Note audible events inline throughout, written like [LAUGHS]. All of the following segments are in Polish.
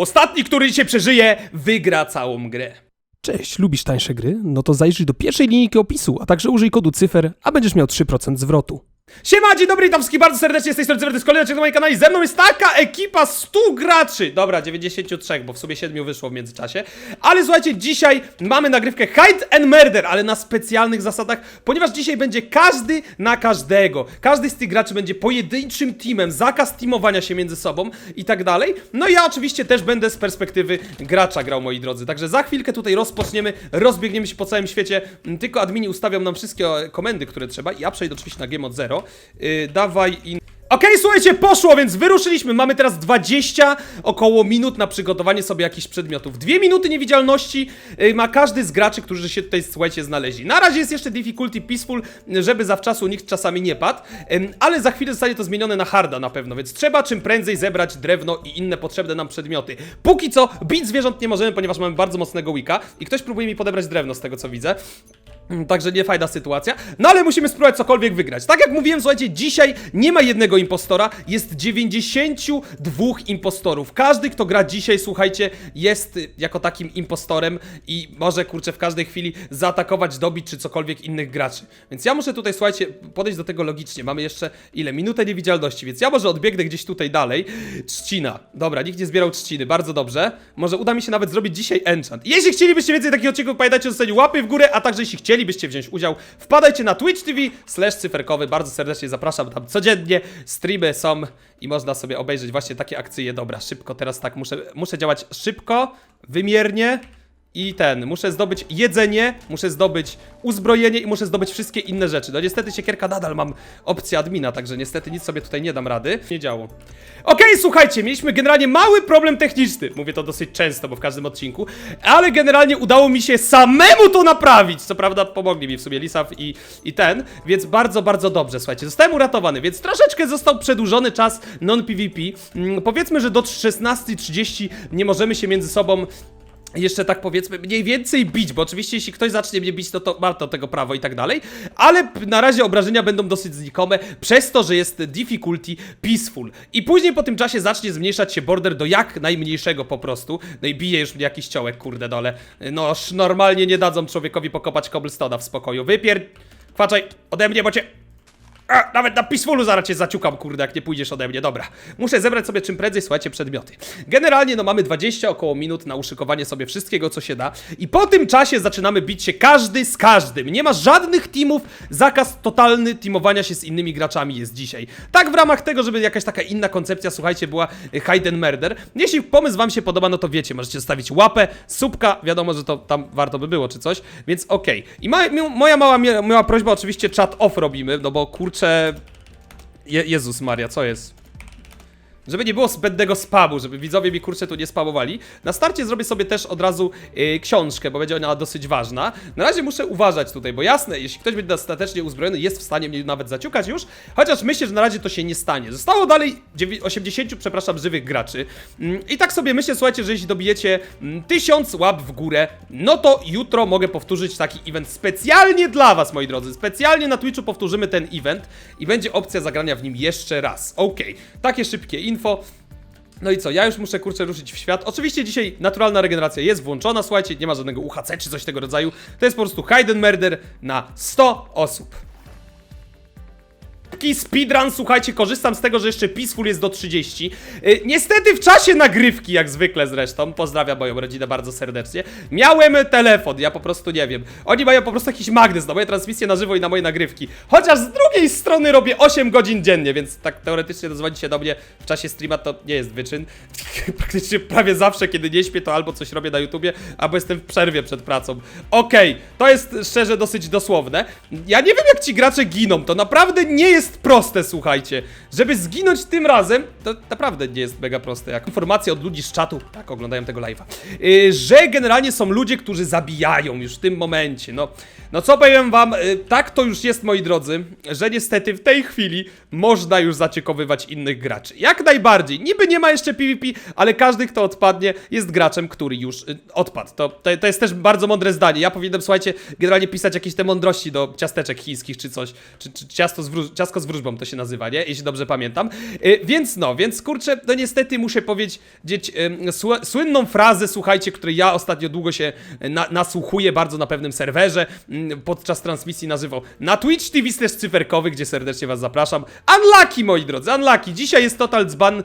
Ostatni, który dzisiaj przeżyje, wygra całą grę. Cześć, lubisz tańsze gry? No to zajrzyj do pierwszej linijki opisu, a także użyj kodu cyfer, a będziesz miał 3% zwrotu. Siema, dzień dobry, witam wszystkich bardzo serdecznie z tej strony Cyber, to jest kolejny na moim kanale ze mną jest taka ekipa 100 graczy, dobra, 93, bo w sumie 7 wyszło w międzyczasie, ale słuchajcie, dzisiaj mamy nagrywkę Hide and Murder, ale na specjalnych zasadach, ponieważ dzisiaj będzie każdy na każdego, każdy z tych graczy będzie pojedynczym teamem, zakaz teamowania się między sobą i tak dalej, no i ja oczywiście też będę z perspektywy gracza grał, moi drodzy, także za chwilkę tutaj rozpoczniemy, rozbiegniemy się po całym świecie, tylko admini ustawią nam wszystkie komendy, które trzeba. I ja przejdę oczywiście na game od Yy, dawaj in... Okej, słuchajcie, poszło, więc wyruszyliśmy. Mamy teraz 20 około minut na przygotowanie sobie jakichś przedmiotów. Dwie minuty niewidzialności yy, ma każdy z graczy, którzy się tutaj, słuchajcie, znaleźli. Na razie jest jeszcze difficulty peaceful, żeby zawczasu nikt czasami nie padł, ale za chwilę zostanie to zmienione na harda na pewno, więc trzeba czym prędzej zebrać drewno i inne potrzebne nam przedmioty. Póki co bić zwierząt nie możemy, ponieważ mamy bardzo mocnego wika i ktoś próbuje mi podebrać drewno z tego co widzę. Mm, Także nie fajna sytuacja. No ale musimy spróbować cokolwiek wygrać. Tak jak mówiłem, słuchajcie, dzisiaj nie ma jednego impostora, jest 92 impostorów. Każdy, kto gra dzisiaj, słuchajcie, jest y, jako takim impostorem i może, kurczę, w każdej chwili zaatakować, dobić czy cokolwiek innych graczy. Więc ja muszę tutaj, słuchajcie, podejść do tego logicznie. Mamy jeszcze ile? Minutę niewidzialności, więc ja może odbiegnę gdzieś tutaj dalej. Trzcina. Dobra, nikt nie zbierał trzciny, bardzo dobrze. Może uda mi się nawet zrobić dzisiaj enchant. Jeśli chcielibyście więcej takich odcinków, pamiętajcie o zostawieniu łapy w górę, a także jeśli chcielibyście wziąć udział, wpadajcie na Twitch TV slash cyferkowy. Bardzo serdecznie zapraszam, tam codziennie streamy są i można sobie obejrzeć właśnie takie akcje. Dobra, szybko, teraz tak, muszę, muszę działać szybko, wymiernie. I ten, muszę zdobyć jedzenie, muszę zdobyć uzbrojenie i muszę zdobyć wszystkie inne rzeczy. No niestety siekierka nadal mam opcję admina, także niestety nic sobie tutaj nie dam rady. Nie działo. Okej, słuchajcie, mieliśmy generalnie mały problem techniczny. Mówię to dosyć często, bo w każdym odcinku. Ale generalnie udało mi się samemu to naprawić. Co prawda pomogli mi w sumie Lisaf i, i ten, więc bardzo, bardzo dobrze, słuchajcie. Zostałem uratowany, więc troszeczkę został przedłużony czas non-PvP. Mm, powiedzmy, że do 16.30 nie możemy się między sobą jeszcze tak powiedzmy mniej więcej bić, bo oczywiście jeśli ktoś zacznie mnie bić, to, to ma to tego prawo i tak dalej, ale na razie obrażenia będą dosyć znikome przez to, że jest difficulty peaceful. I później po tym czasie zacznie zmniejszać się border do jak najmniejszego po prostu. No i bije już mnie jakiś ciołek, kurde dole. No sz- normalnie nie dadzą człowiekowi pokopać cobblestone'a w spokoju. Wypier... Kwaczaj ode mnie, bo cię... A, nawet na Peacefulu zaraz cię zaciukam, kurde, jak nie pójdziesz ode mnie. Dobra, muszę zebrać sobie czym prędzej, słuchajcie, przedmioty. Generalnie, no mamy 20 około minut na uszykowanie sobie wszystkiego, co się da. I po tym czasie zaczynamy bić się każdy z każdym. Nie ma żadnych teamów, zakaz totalny teamowania się z innymi graczami jest dzisiaj. Tak w ramach tego, żeby jakaś taka inna koncepcja, słuchajcie, była y, Hide Murder. Jeśli pomysł wam się podoba, no to wiecie, możecie zostawić łapę, subka, wiadomo, że to tam warto by było, czy coś, więc okej. I ma, moja mała, mała prośba, oczywiście chat off robimy, no bo kurczę... Je Jezus Maria, co jest? Żeby nie było zbędnego spamu, żeby widzowie mi kurczę tu nie spamowali. Na starcie zrobię sobie też od razu yy, książkę, bo będzie ona dosyć ważna. Na razie muszę uważać tutaj, bo jasne, jeśli ktoś będzie dostatecznie uzbrojony, jest w stanie mnie nawet zaciukać już, chociaż myślę, że na razie to się nie stanie. Zostało dalej dziewię- 80, przepraszam, żywych graczy. Mm, I tak sobie myślę, słuchajcie, że jeśli dobijecie mm, 1000 łap w górę, no to jutro mogę powtórzyć taki event specjalnie dla was, moi drodzy. Specjalnie na Twitchu powtórzymy ten event i będzie opcja zagrania w nim jeszcze raz. Okej, takie szybkie info. No i co, ja już muszę kurczę ruszyć w świat. Oczywiście dzisiaj naturalna regeneracja jest włączona, słuchajcie, nie ma żadnego UHC czy coś tego rodzaju. To jest po prostu and murder na 100 osób. Taki speedrun, słuchajcie, korzystam z tego, że jeszcze Peaceful jest do 30. Yy, niestety w czasie nagrywki, jak zwykle zresztą, pozdrawiam moją rodzinę bardzo serdecznie, miałem telefon, ja po prostu nie wiem. Oni mają po prostu jakiś magnes na moje transmisje na żywo i na moje nagrywki. Chociaż z drugiej strony robię 8 godzin dziennie, więc tak teoretycznie dozwolić się do mnie w czasie streama to nie jest wyczyn. [LAUGHS] Praktycznie prawie zawsze, kiedy nie śpię, to albo coś robię na YouTubie, albo jestem w przerwie przed pracą. Okej, to jest szczerze dosyć dosłowne. Ja nie wiem, jak ci gracze giną, to naprawdę nie jest proste, słuchajcie. Żeby zginąć tym razem, to naprawdę nie jest mega proste. Jak informacja od ludzi z czatu, tak oglądają tego live'a, yy, że generalnie są ludzie, którzy zabijają już w tym momencie. No, no co powiem wam, yy, tak to już jest, moi drodzy, że niestety w tej chwili można już zaciekowywać innych graczy. Jak najbardziej. Niby nie ma jeszcze PvP, ale każdy, kto odpadnie, jest graczem, który już yy, odpadł. To, to, to jest też bardzo mądre zdanie. Ja powinienem, słuchajcie, generalnie pisać jakieś te mądrości do ciasteczek chińskich czy coś. Czy, czy ciasto z ciastko z wróżbą to się nazywa, nie? Jeśli dobrze pamiętam. Y, więc no, więc kurczę, no niestety muszę powiedzieć słynną frazę, słuchajcie, której ja ostatnio długo się na nasłuchuję bardzo na pewnym serwerze podczas transmisji na żywo na Twitch TV też cyferkowy, gdzie serdecznie was zapraszam. Unlucky, moi drodzy, unlucky. Dzisiaj jest Total Dzban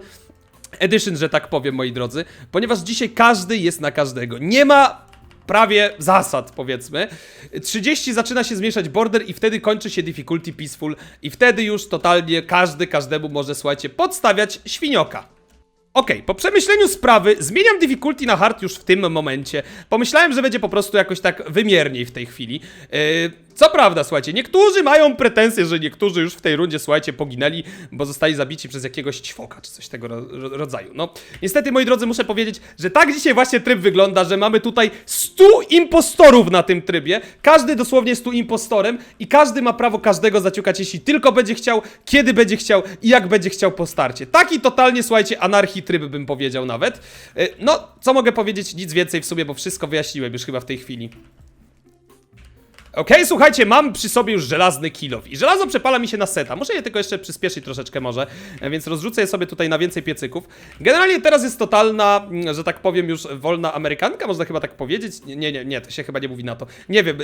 Edition, że tak powiem, moi drodzy, ponieważ dzisiaj każdy jest na każdego. Nie ma prawie zasad, powiedzmy. 30 zaczyna się zmniejszać border i wtedy kończy się difficulty peaceful i wtedy już totalnie każdy każdemu może, słuchajcie, podstawiać świnioka. Okej, po przemyśleniu sprawy zmieniam difficulty na hard już w tym momencie. Pomyślałem, że będzie po prostu jakoś tak wymierniej w tej chwili. Yy, co prawda, słuchajcie, niektórzy mają pretensje, że niektórzy już w tej rundzie, słuchajcie, poginęli, bo zostali zabici przez jakiegoś ćwoka, czy coś tego ro ro rodzaju. No, niestety, moi drodzy, muszę powiedzieć, że tak dzisiaj właśnie tryb wygląda, że mamy tutaj 100 impostorów na tym trybie. Każdy dosłownie jest tu impostorem i każdy ma prawo każdego zaciukać, jeśli tylko będzie chciał, kiedy będzie chciał i jak będzie chciał po starcie. Taki totalnie, słuchajcie, anarchii tryb bym powiedział nawet. Yy, No, co mogę powiedzieć? Nic więcej w sumie, bo wszystko wyjaśniłem już chyba w tej chwili. Okej, słuchajcie, mam przy sobie już żelazny kilow i żelazo przepala mi się na seta. Muszę je tylko jeszcze przyspieszyć troszeczkę może, e, więc rozrzucę je sobie tutaj na więcej piecyków. Generalnie teraz jest totalna, mm, że tak powiem już wolna amerykanka, można chyba tak powiedzieć. Nie, nie, nie, to się chyba nie mówi na to. Nie wiem,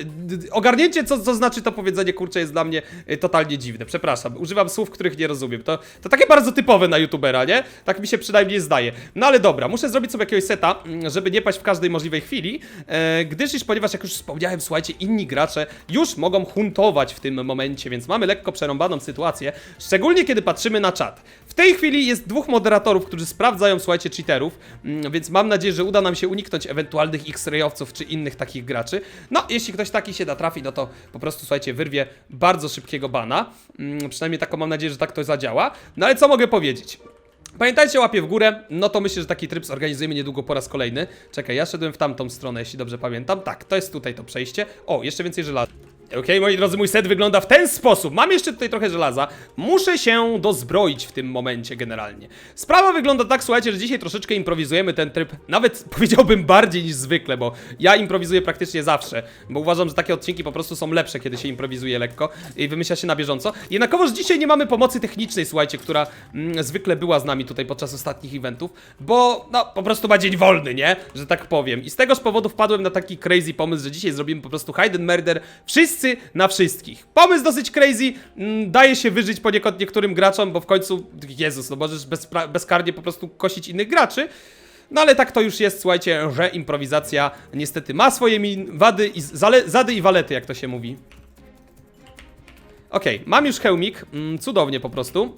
ogarnięcie co, co znaczy to powiedzenie, kurczę, jest dla mnie e, totalnie dziwne. Przepraszam, używam słów, których nie rozumiem. To, to takie bardzo typowe na youtubera, nie? Tak mi się przynajmniej zdaje. No ale dobra, muszę zrobić sobie jakiegoś seta, mm, żeby nie paść w każdej możliwej chwili, e, gdyż iż, ponieważ jak już wspomniałem, słuchajcie, inni gracze już mogą huntować w tym momencie, więc mamy lekko przerąbaną sytuację, szczególnie kiedy patrzymy na czat. W tej chwili jest dwóch moderatorów, którzy sprawdzają, słuchajcie, cheaterów, mm, więc mam nadzieję, że uda nam się uniknąć ewentualnych X-rayowców czy innych takich graczy. No, jeśli ktoś taki się natrafi, no to po prostu, słuchajcie, wyrwie bardzo szybkiego bana. Mm, Przynajmniej taką mam nadzieję, że tak to zadziała. No ale co mogę powiedzieć? Pamiętajcie łapie w górę, no to myślę, że taki tryb zorganizujemy niedługo po raz kolejny. Czekaj, ja szedłem w tamtą stronę, jeśli dobrze pamiętam. Tak, to jest tutaj to przejście. O, jeszcze więcej żelaza. Okej, moi drodzy, mój set wygląda w ten sposób. Mam jeszcze tutaj trochę żelaza. Muszę się dozbroić w tym momencie generalnie. Sprawa wygląda tak, słuchajcie, że dzisiaj troszeczkę improwizujemy ten tryb. Nawet [LAUGHS] powiedziałbym bardziej niż zwykle, bo ja improwizuję praktycznie zawsze. Bo uważam, że takie odcinki po prostu są lepsze, kiedy się improwizuje lekko i wymyśla się na bieżąco. Jednakowoż dzisiaj nie mamy pomocy technicznej, słuchajcie, która mm, zwykle była z nami tutaj podczas ostatnich eventów, bo no po prostu ma dzień wolny, nie? Że tak powiem. I z tegoż powodu wpadłem na taki crazy pomysł, że dzisiaj zrobimy po prostu hide and murder wszyscy na wszystkich. Pomysł dosyć crazy, mm, daje się wyżyć poniekąd niektórym graczom, bo w końcu, Jezus, no możesz bezpra- bezkarnie po prostu kosić innych graczy. No ale tak to już jest, słuchajcie, że improwizacja niestety ma swoje wady i zady i walety, jak to się mówi. Okej, mam już hełmik, mm, cudownie po prostu.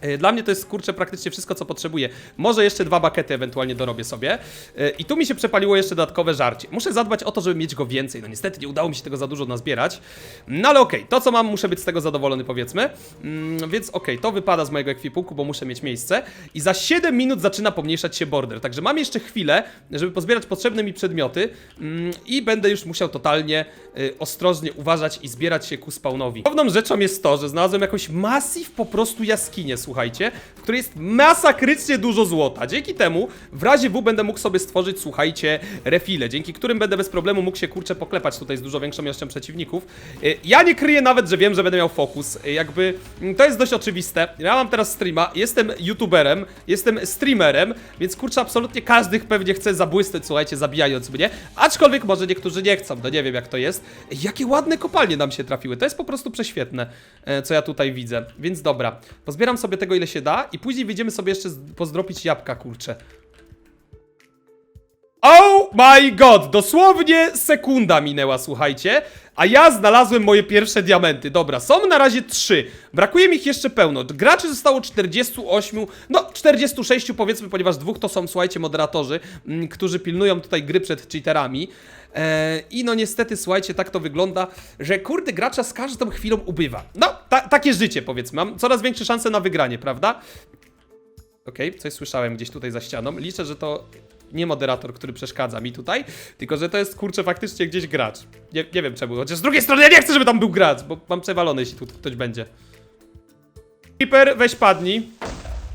E, Dla mnie to jest kurczę praktycznie wszystko, co potrzebuję. Może jeszcze dwa bakety ewentualnie dorobię sobie. E, I tu mi się przepaliło jeszcze dodatkowe żarcie. Muszę zadbać o to, żeby mieć go więcej. No niestety nie udało mi się tego za dużo nazbierać. No ale okej, to co mam, muszę być z tego zadowolony powiedzmy. Mm, więc okej, to wypada z mojego ekwipunku, bo muszę mieć miejsce. I za 7 minut zaczyna pomniejszać się border. Także mam jeszcze chwilę, żeby pozbierać potrzebne mi przedmioty. Mm, I będę już musiał totalnie y, ostrożnie uważać i zbierać się ku spawnowi. Pewną rzeczą jest to, że znalazłem jakąś masyw po prostu jaskinię, w której jest masakrycznie dużo złota. Dzięki temu w razie W będę mógł sobie stworzyć, słuchajcie, refile, dzięki którym będę bez problemu mógł się kurczę poklepać tutaj z dużo większą ilością przeciwników. Y, Ja nie kryję nawet, że wiem, że będę miał fokus. Y, Jakby mm, to jest dość oczywiste. Ja mam teraz streama, jestem youtuberem, jestem streamerem, więc kurczę, absolutnie każdy pewnie chce zabłysnąć, słuchajcie, zabijając mnie. Aczkolwiek może niektórzy nie chcą, no nie wiem jak to jest. Jakie ładne kopalnie nam się trafiły, to jest po prostu prześwietne, e, co ja tutaj widzę. Więc dobra, pozbieram sobie tego ile się da i później wyjdziemy sobie jeszcze z- pozdropić jabłka, kurczę. My god! Dosłownie sekunda minęła, słuchajcie. A ja znalazłem moje pierwsze diamenty. Dobra, są na razie trzy. Brakuje mi ich jeszcze pełno. Graczy zostało 48, no 46 powiedzmy, ponieważ dwóch to są, słuchajcie, moderatorzy, mm, którzy pilnują tutaj gry przed cheaterami. Eee, I no niestety, słuchajcie, tak to wygląda, że kurde, gracza z każdą chwilą ubywa. No, ta, takie życie powiedzmy. Mam coraz większe szanse na wygranie, prawda? Okej, coś słyszałem gdzieś tutaj za ścianą. Liczę, że to nie moderator, który przeszkadza mi tutaj, tylko że to jest kurczę faktycznie gdzieś gracz. Nie, nie wiem czemu, chociaż z drugiej strony ja nie chcę, żeby tam był gracz, bo mam przewalone, jeśli tu ktoś będzie. Creeper, weź padnij.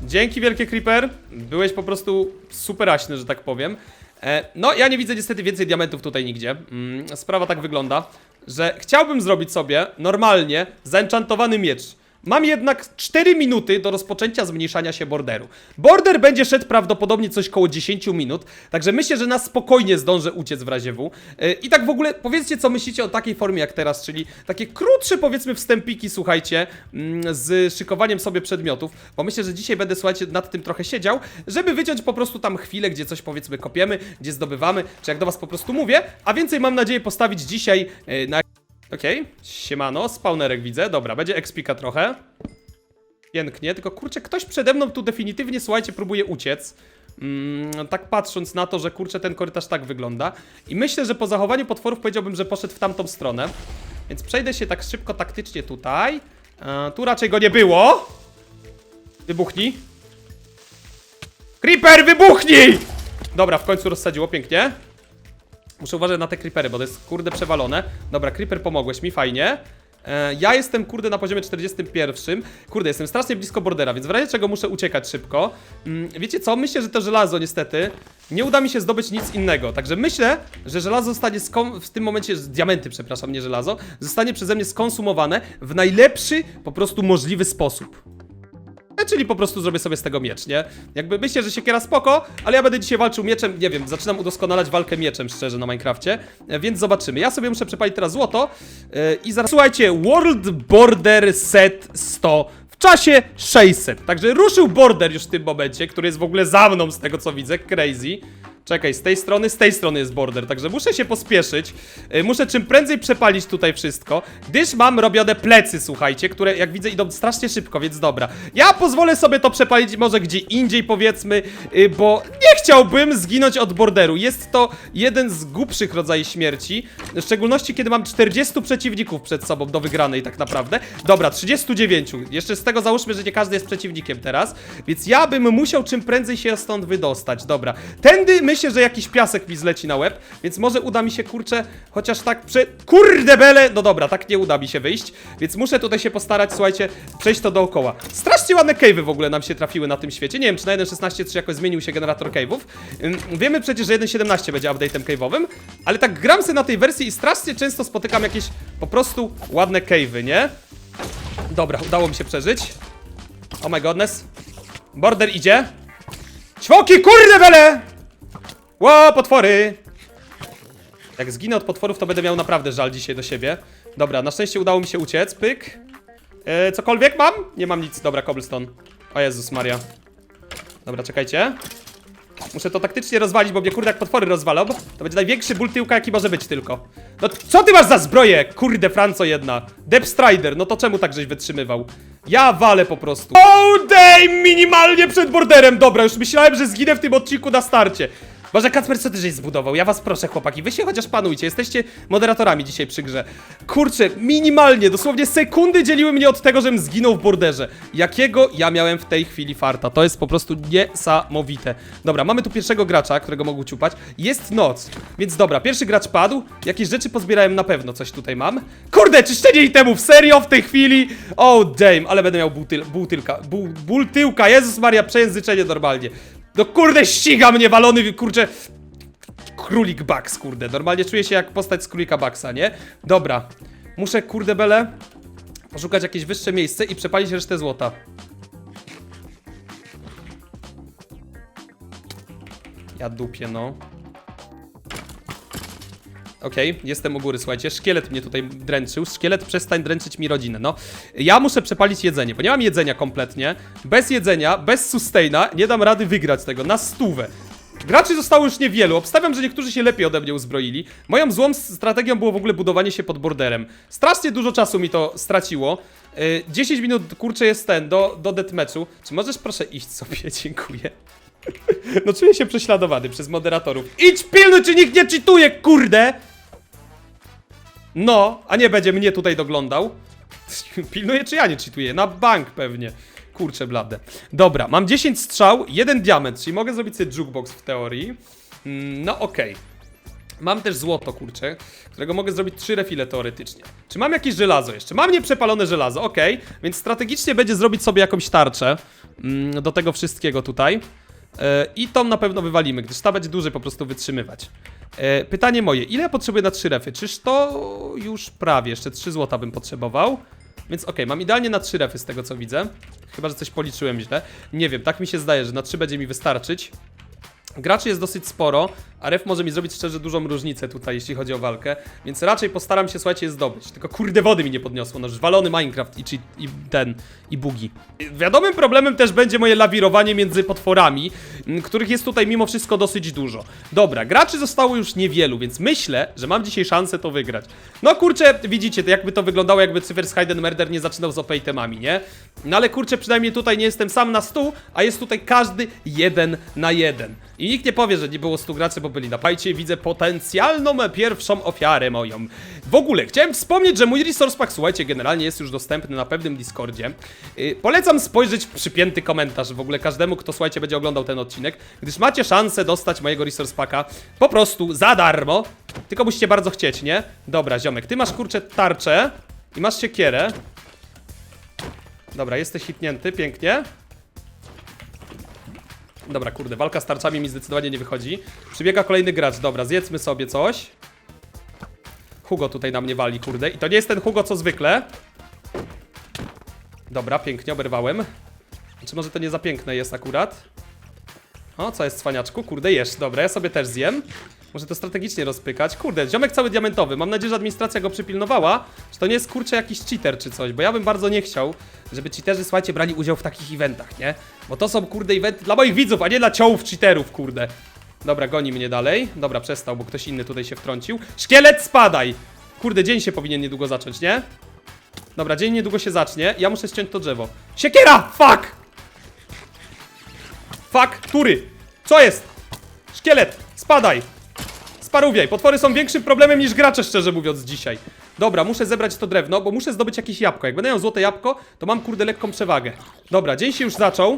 Dzięki wielkie Creeper. Byłeś po prostu superaśny, że tak powiem. E, no, ja nie widzę niestety więcej diamentów tutaj nigdzie. Mm, sprawa tak wygląda, że chciałbym zrobić sobie normalnie zaenchantowany miecz. Mam jednak 4 minuty do rozpoczęcia zmniejszania się borderu. Border będzie szedł prawdopodobnie coś koło 10 minut, także myślę, że na spokojnie zdążę uciec w razie W. Yy, I tak w ogóle powiedzcie, co myślicie o takiej formie jak teraz, czyli takie krótsze, powiedzmy, wstępiki, słuchajcie, mm, z szykowaniem sobie przedmiotów, bo myślę, że dzisiaj będę, słuchajcie, nad tym trochę siedział, żeby wyciąć po prostu tam chwilę, gdzie coś, powiedzmy, kopiemy, gdzie zdobywamy, czy jak do was po prostu mówię, a więcej mam nadzieję postawić dzisiaj yy, na Okej, siemano, spawnerek widzę, dobra, będzie expika trochę. Pięknie, tylko kurczę, ktoś przede mną tu definitywnie, słuchajcie, próbuje uciec. Mm, tak patrząc na to, że kurczę, ten korytarz tak wygląda. I myślę, że po zachowaniu potworów powiedziałbym, że poszedł w tamtą stronę. Więc przejdę się tak szybko, taktycznie tutaj. E, tu raczej go nie było. Wybuchnij. Creeper, wybuchnij! Dobra, w końcu rozsadziło, pięknie. Muszę uważać na te creepery, bo to jest kurde przewalone. Dobra, creeper pomogłeś mi, fajnie. E, ja jestem kurde na poziomie 41. Kurde, jestem strasznie blisko bordera, więc w razie czego muszę uciekać szybko. Mm, wiecie co? Myślę, że to żelazo niestety nie uda mi się zdobyć nic innego. Także myślę, że żelazo zostanie w tym momencie, diamenty, przepraszam, nie żelazo, zostanie przeze mnie skonsumowane w najlepszy po prostu możliwy sposób. Czyli po prostu zrobię sobie z tego miecz, nie? Jakby myślę, że siekiera spoko, ale ja będę dzisiaj walczył mieczem, nie wiem, zaczynam udoskonalać walkę mieczem, szczerze, na Minecrafcie, e, więc zobaczymy. Ja sobie muszę przepalić teraz złoto e, i zaraz... Słuchajcie, World Border Set 100 w czasie 600, także ruszył border już w tym momencie, który jest w ogóle za mną z tego co widzę, crazy. Czekaj, z tej strony, z tej strony jest border, także muszę się pospieszyć. Y, Muszę czym prędzej przepalić tutaj wszystko, gdyż mam robione plecy, słuchajcie, które jak widzę idą strasznie szybko, więc dobra. Ja pozwolę sobie to przepalić może gdzie indziej powiedzmy, y, bo nie chciałbym zginąć od borderu. Jest to jeden z głupszych rodzajów śmierci, w szczególności kiedy mam 40 przeciwników przed sobą do wygranej tak naprawdę. Dobra, 39. Jeszcze z tego załóżmy, że nie każdy jest przeciwnikiem teraz, więc ja bym musiał czym prędzej się stąd wydostać. Dobra, tędy myślę, że jakiś piasek mi zleci na łeb, więc może uda mi się, kurczę, chociaż tak prze... Kurde bele! No dobra, tak nie uda mi się wyjść, więc muszę tutaj się postarać, słuchajcie, przejść to dookoła. Strasznie ładne cave'y w ogóle nam się trafiły na tym świecie. Nie wiem, czy na 1.16 jakoś zmienił się generator cave'ów. Wiemy przecież, że 1.17 będzie update'em cave'owym, ale tak gram sobie na tej wersji i strasznie często spotykam jakieś po prostu ładne cave'y, nie? Dobra, udało mi się przeżyć. Oh my godness. Border idzie. Ćwoki, kurde bele! Ło, potwory! Jak zginę od potworów, to będę miał naprawdę żal dzisiaj do siebie. Dobra, na szczęście udało mi się uciec, pyk. E, cokolwiek mam? Nie mam nic, dobra, cobblestone. O Jezus Maria. Dobra, czekajcie. Muszę to taktycznie rozwalić, bo mnie kurde jak potwory rozwalą. To będzie największy ból tyłka, jaki może być tylko. No co ty masz za zbroję? Kurde, Franco jedna. Depth Strider, no to czemu tak żeś wytrzymywał? Ja walę po prostu. Oh day! Minimalnie przed borderem. Dobra, już myślałem, że zginę w tym odcinku na starcie. Boże, Kacper, co ty żeś zbudował? Ja was proszę, chłopaki, wy się chociaż panujcie, jesteście moderatorami dzisiaj przy grze. Kurczę, minimalnie, dosłownie sekundy dzieliły mnie od tego, żebym zginął w borderze. Jakiego ja miałem w tej chwili farta? To jest po prostu niesamowite. Dobra, mamy tu pierwszego gracza, którego mogę ciupać. Jest noc, więc dobra, pierwszy gracz padł. Jakieś rzeczy pozbierałem na pewno, coś tutaj mam. Kurde, czyszczenie itemów, serio w tej chwili? Oh damn, ale będę miał ból, tyl, ból tylka, ból, ból tyłka, Jezus Maria, przejęzyczenie normalnie. No kurde, ściga mnie walony, kurczę. Królik Bugs, kurde. Normalnie czuję się jak postać z królika Bugsa, nie? Dobra. Muszę, kurde bele, poszukać jakieś wyższe miejsce i przepalić resztę złota. Ja dupię, no. Okej, jestem u góry, słuchajcie. Szkielet mnie tutaj dręczył. Szkielet, przestań dręczyć mi rodzinę. No, ja muszę przepalić jedzenie, bo nie mam jedzenia kompletnie. Bez jedzenia, bez sustaina nie dam rady wygrać tego na stówę. Graczy zostało już niewielu. Obstawiam, że niektórzy się lepiej ode mnie uzbroili. Moją złą strategią było w ogóle budowanie się pod borderem. Strasznie dużo czasu mi to straciło. Yy, 10 minut, kurczę, jest ten, do, do deathmatchu. Czy możesz proszę iść sobie? [LAUGHS] Dziękuję. No czuję się prześladowany przez moderatorów. Idź pilnuj, czy nikt nie czytuje, kurde! No, a nie będzie mnie tutaj doglądał. [LAUGHS] Pilnuję, czy ja nie czytuję? Na bank pewnie. Kurczę blade. Dobra, mam 10 strzał, jeden diament, czyli mogę zrobić sobie jukebox w teorii. Mm, No okej. Mam też złoto, kurczę, którego mogę zrobić trzy refile teoretycznie. Czy mam jakieś żelazo jeszcze? Mam nieprzepalone żelazo, okej. Więc strategicznie będzie zrobić sobie jakąś tarczę mm, do tego wszystkiego tutaj. E, I tą na pewno wywalimy, gdyż ta będzie dłużej po prostu wytrzymywać. E, Pytanie moje, ile ja potrzebuję na trzy refy? Czyż to już prawie, jeszcze 3 złota bym potrzebował. Więc okej, mam idealnie na 3 refy z tego co widzę. Chyba, że coś policzyłem źle. Nie wiem, tak mi się zdaje, że na 3 będzie mi wystarczyć. Graczy jest dosyć sporo, a ref może mi zrobić szczerze dużą różnicę tutaj, jeśli chodzi o walkę, więc raczej postaram się, słuchajcie, zdobyć. Tylko kurde wody mi nie podniosło, no walony Minecraft i, i ten, i bugi. Wiadomym problemem też będzie moje lawirowanie między potworami, których jest tutaj mimo wszystko dosyć dużo. Dobra, graczy zostało już niewielu, więc myślę, że mam dzisiaj szansę to wygrać. No kurczę, widzicie, jakby to wyglądało, jakby Cypher Hidden Murder nie zaczynał z OP temami, nie? No ale kurczę, przynajmniej tutaj nie jestem sam na stół, a jest tutaj każdy jeden na jeden. I nikt nie powie, że nie było 100 graczy, bo byli na pajcie. Widzę potencjalną pierwszą ofiarę moją. W ogóle, chciałem wspomnieć, że mój resource pack, słuchajcie, generalnie jest już dostępny na pewnym Discordzie. Yy, polecam spojrzeć w przypięty komentarz w ogóle każdemu, kto, słuchajcie, będzie oglądał ten odcinek, gdyż macie szansę dostać mojego resource packa po prostu za darmo. Tylko musicie bardzo chcieć, nie? Dobra, ziomek, ty masz kurczę tarczę i masz siekierę. Dobra, jesteś hitnięty, pięknie. Dobra, kurde, walka z tarczami mi zdecydowanie nie wychodzi. Przybiega kolejny gracz, dobra, zjedzmy sobie coś. Hugo tutaj na mnie wali, kurde. I to nie jest ten Hugo, co zwykle. Dobra, pięknie, oberwałem. Czy może to nie za piękne jest akurat? O, co jest, cwaniaczku? Kurde, jesz. Dobra, ja sobie też zjem. Może to strategicznie rozpykać. Kurde, ziomek cały diamentowy. Mam nadzieję, że administracja go przypilnowała. Czy to nie jest, kurczę, jakiś cheater czy coś? Bo ja bym bardzo nie chciał, żeby cheaterzy, słuchajcie, brali udział w takich eventach, nie? Bo to są, kurde, eventy dla moich widzów, a nie dla ciołów cheaterów, kurde. Dobra, goni mnie dalej. Dobra, przestał, bo ktoś inny tutaj się wtrącił. Szkielet, spadaj! Kurde, dzień się powinien niedługo zacząć, nie? Dobra, dzień niedługo się zacznie. Ja muszę ściąć to drzewo. Siekiera! Fuck! Fuck, który? Co jest? Szkielet, spadaj! Sparówiaj, potwory są większym problemem niż gracze, szczerze mówiąc, dzisiaj. Dobra, muszę zebrać to drewno, bo muszę zdobyć jakieś jabłko. Jak będę miał złote jabłko, to mam kurde lekką przewagę. Dobra, dzień się już zaczął.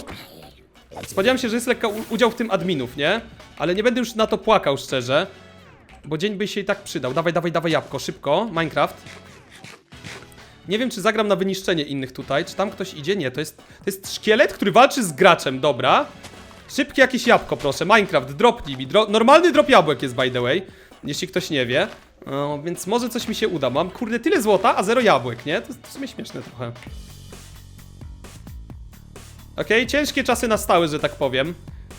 Spodziewam się, że jest lekka udział w tym adminów, nie? Ale nie będę już na to płakał, szczerze. Bo dzień by się i tak przydał. Dawaj, dawaj, dawaj jabłko, szybko. Minecraft. Nie wiem, czy zagram na wyniszczenie innych tutaj. Czy tam ktoś idzie? Nie, to jest, to jest szkielet, który walczy z graczem, dobra. Szybkie jakieś jabłko, proszę. Minecraft, dropnij mi. Dro normalny drop jabłek jest, by the way. Jeśli ktoś nie wie. O, więc może coś mi się uda. Mam, kurde, tyle złota, a zero jabłek, nie? To jest w sumie śmieszne trochę. Okej, ciężkie czasy nastały, że tak powiem.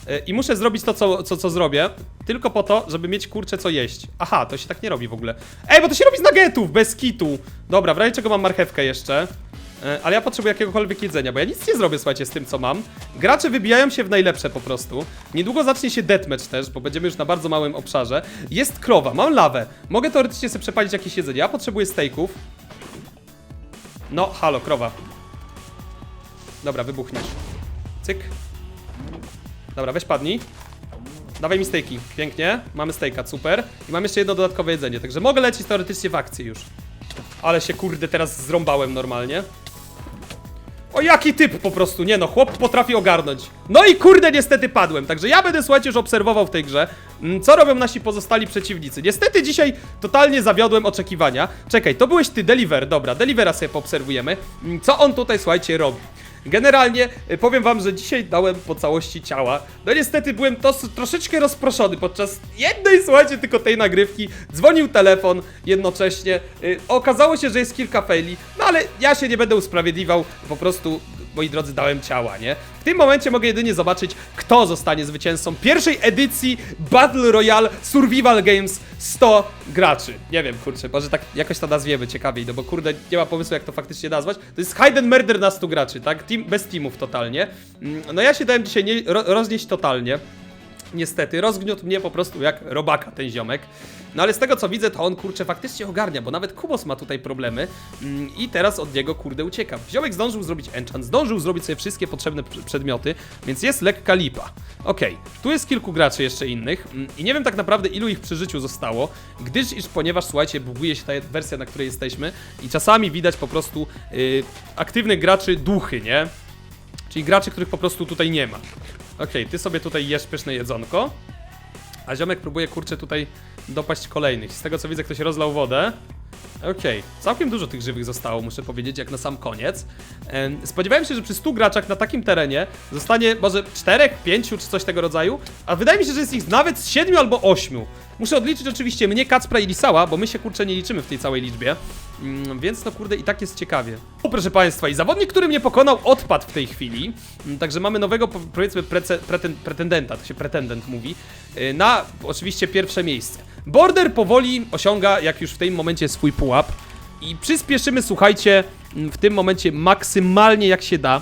E, I muszę zrobić to, co, co, co zrobię, tylko po to, żeby mieć kurczę co jeść. Aha, to się tak nie robi w ogóle. Ej, bo to się robi z nuggetów, bez kitu. Dobra, w razie czego mam marchewkę jeszcze. E, Ale ja potrzebuję jakiegokolwiek jedzenia, bo ja nic nie zrobię, słuchajcie, z tym, co mam. Gracze wybijają się w najlepsze po prostu. Niedługo zacznie się deathmatch też, bo będziemy już na bardzo małym obszarze. Jest krowa, mam lawę. Mogę teoretycznie sobie przepalić jakieś jedzenie. Ja potrzebuję steaków. No, halo, krowa. Dobra, wybuchniesz. Cyk. Dobra, weź padnij. Dawaj mi stejki. Pięknie. Mamy stejka, super. I mam jeszcze jedno dodatkowe jedzenie, także mogę lecieć teoretycznie w akcji już. Ale się kurde teraz zrąbałem normalnie. O jaki typ po prostu, nie no, chłop potrafi ogarnąć. No i kurde niestety padłem, także ja będę słuchajcie już obserwował w tej grze, mm, co robią nasi pozostali przeciwnicy. Niestety dzisiaj totalnie zawiodłem oczekiwania. Czekaj, to byłeś ty, Deliver, dobra, Delivera sobie poobserwujemy. Mm, Co on tutaj, słuchajcie, robi. Generalnie y, powiem wam, że dzisiaj dałem po całości ciała. No niestety byłem tos, troszeczkę rozproszony podczas jednej, słuchajcie, tylko tej nagrywki. Dzwonił telefon jednocześnie. Y, okazało się, że jest kilka faili, ale ja się nie będę usprawiedliwiał. Po prostu, moi drodzy, dałem ciała, nie? W tym momencie mogę jedynie zobaczyć, kto zostanie zwycięzcą pierwszej edycji Battle Royale Survival Games 100 graczy. Nie wiem, kurczę, może tak jakoś to nazwiemy ciekawiej, no bo kurde, nie ma pomysłu jak to faktycznie nazwać. To jest Hidden Murder na 100 graczy, tak? Team, bez teamów totalnie. Mm, No ja się dałem dzisiaj nie, ro, roznieść totalnie. Niestety, rozgniótł mnie po prostu jak robaka ten ziomek. No ale z tego co widzę, to on kurczę faktycznie ogarnia, bo nawet Kubos ma tutaj problemy mm, i teraz od niego kurde uciekam. Ziomek zdążył zrobić enchant, zdążył zrobić sobie wszystkie potrzebne pr- przedmioty, więc jest lekka lipa. Okej, tu jest kilku graczy jeszcze innych mm, i nie wiem tak naprawdę ilu ich przy życiu zostało, gdyż iż ponieważ słuchajcie, buguje się ta wersja, na której jesteśmy i czasami widać po prostu yy, aktywnych graczy duchy, nie? Czyli graczy, których po prostu tutaj nie ma. Okej, ty sobie tutaj jesz pyszne jedzonko. A ziomek próbuje kurczę tutaj dopaść kolejnych. Z tego co widzę, ktoś rozlał wodę. Okej, całkiem dużo tych żywych zostało, muszę powiedzieć, jak na sam koniec. Em, Spodziewałem się, że przy 100 graczach na takim terenie zostanie może 4, 5 czy coś tego rodzaju, a wydaje mi się, że jest ich nawet z 7 albo 8. Muszę odliczyć oczywiście mnie, Kacpra i Lisała, bo my się kurczę nie liczymy w tej całej liczbie, Mm, więc no kurde i tak jest ciekawie. O, proszę Państwa, i zawodnik, który mnie pokonał, odpadł w tej chwili, Mm, także mamy nowego, po- powiedzmy, prece, preten, pretendenta, to się pretendent mówi, y, na oczywiście pierwsze miejsce. Border powoli osiąga, jak już w tym momencie, swój pułap. I przyspieszymy, słuchajcie, w tym momencie maksymalnie jak się da,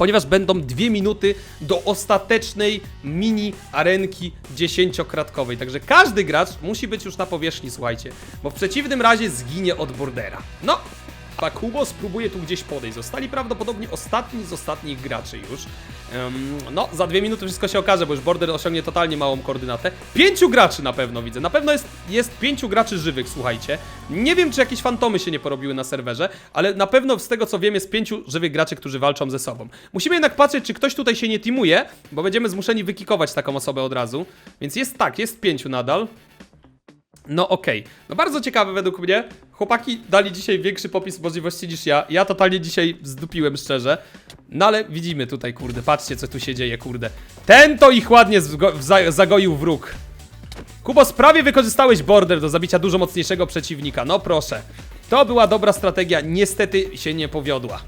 ponieważ będą dwie minuty do ostatecznej mini arenki dziesięciokratkowej. Także każdy gracz musi być już na powierzchni, słuchajcie, bo w przeciwnym razie zginie od bordera. No, a Kubo spróbuje tu gdzieś podejść. Zostali prawdopodobnie ostatni z ostatnich graczy już. Em, no, za dwie minuty wszystko się okaże, bo już border osiągnie totalnie małą koordynatę. Pięciu graczy na pewno widzę. Na pewno jest, jest pięciu graczy żywych, słuchajcie. Nie wiem, czy jakieś fantomy się nie porobiły na serwerze, ale na pewno z tego co wiem jest pięciu żywych graczy, którzy walczą ze sobą. Musimy jednak patrzeć, czy ktoś tutaj się nie teamuje, bo będziemy zmuszeni wykikować taką osobę od razu. Więc jest tak, jest pięciu nadal. No okej, no bardzo ciekawe według mnie. Chłopaki dali dzisiaj większy popis możliwości niż ja. Ja totalnie dzisiaj zdupiłem szczerze. No ale widzimy tutaj, kurde, patrzcie co tu się dzieje, kurde. Ten to ich ładnie zagoił wróg. Kubos, prawie wykorzystałeś border do zabicia dużo mocniejszego przeciwnika. No proszę. To była dobra strategia, niestety się nie powiodła.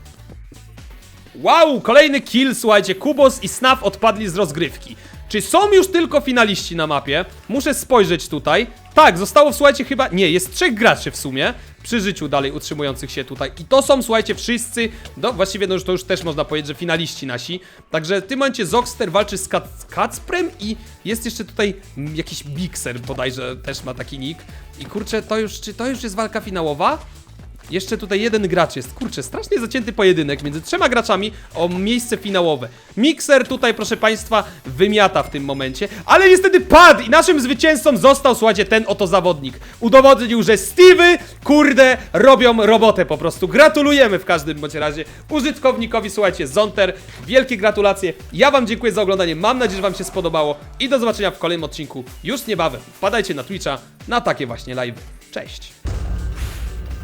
Wow, kolejny kill, słuchajcie, Kubos i Snaf odpadli z rozgrywki. Czy są już tylko finaliści na mapie? Muszę spojrzeć tutaj. Tak, zostało, słuchajcie, chyba... Nie, jest trzech graczy w sumie przy życiu dalej utrzymujących się tutaj. I to są, słuchajcie, wszyscy, no właściwie no to już też można powiedzieć, że finaliści nasi. Także w tym momencie Zoxter walczy z Kac Kacprem i jest jeszcze tutaj jakiś Bixer bodajże też ma taki nick. I kurczę, to już, czy to już jest walka finałowa? Jeszcze tutaj jeden gracz jest. Kurczę, strasznie zacięty pojedynek między trzema graczami o miejsce finałowe. Mikser tutaj, proszę Państwa, wymiata w tym momencie, ale niestety padł i naszym zwycięzcą został, słuchajcie, ten oto zawodnik. Udowodnił, że Stevey, kurde, robią robotę po prostu. Gratulujemy w każdym bądź razie użytkownikowi, słuchajcie, Zonter. Wielkie gratulacje. Ja Wam dziękuję za oglądanie. Mam nadzieję, że Wam się spodobało i do zobaczenia w kolejnym odcinku już niebawem. Wpadajcie na Twitcha na takie właśnie live. Cześć!